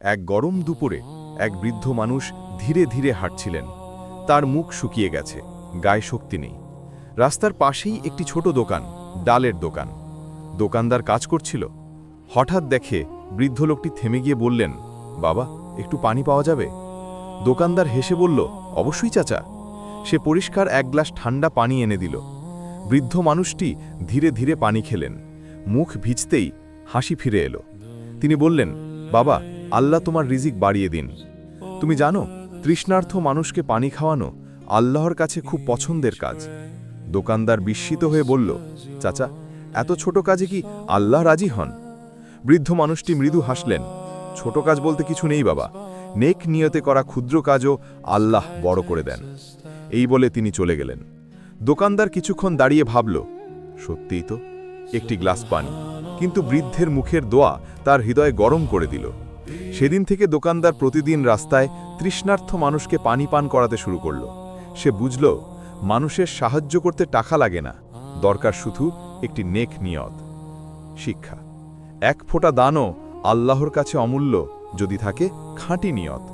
এক গরম দুপুরে এক বৃদ্ধ মানুষ ধীরে ধীরে হাঁটছিলেন। তার মুখ শুকিয়ে গেছে, গায়ে শক্তি নেই। রাস্তার পাশেই একটি ছোট দোকান, ডালের দোকান। দোকানদার কাজ করছিল। হঠাৎ দেখে বৃদ্ধ লোকটি থেমে গিয়ে বললেন, বাবা, একটু পানি পাওয়া যাবে? দোকানদার হেসে বলল, অবশ্যই চাচা। সে পরিষ্কার এক গ্লাস ঠান্ডা পানি এনে দিল। বৃদ্ধ মানুষটি ধীরে ধীরে পানি খেলেন। মুখ ভিজতেই হাসি ফিরে এলো। তিনি বললেন, বাবা আল্লাহ তোমার রিজিক বাড়িয়ে দিন। তুমি জানো, তৃষ্ণার্থ মানুষকে পানি খাওয়ানো আল্লাহর কাছে খুব পছন্দের কাজ। দোকানদার বিস্মিত হয়ে বলল, চাচা, এত ছোট কাজে কি আল্লাহ রাজি হন? বৃদ্ধ মানুষটি মৃদু হাসলেন, ছোট কাজ বলতে কিছু নেই বাবা। নেক নিয়তে করা ক্ষুদ্র কাজও আল্লাহ বড় করে দেন। এই বলে তিনি চলে গেলেন। দোকানদার কিছুক্ষণ দাঁড়িয়ে ভাবল, সত্যিই তো, একটি গ্লাস পানি। কিন্তু বৃদ্ধের মুখের দোয়া তার হৃদয় গরম করে দিল। সেদিন থেকে দোকানদার প্রতিদিন রাস্তায় তৃষ্ণার্থ মানুষকে পানি পান করাতে শুরু করল। সে বুঝল, মানুষের সাহায্য করতে টাকা লাগে না, দরকার শুধু একটি নেক নিয়ত। শিক্ষা, এক ফোঁটা দানও আল্লাহর কাছে অমূল্য, যদি থাকে খাঁটি নিয়ত।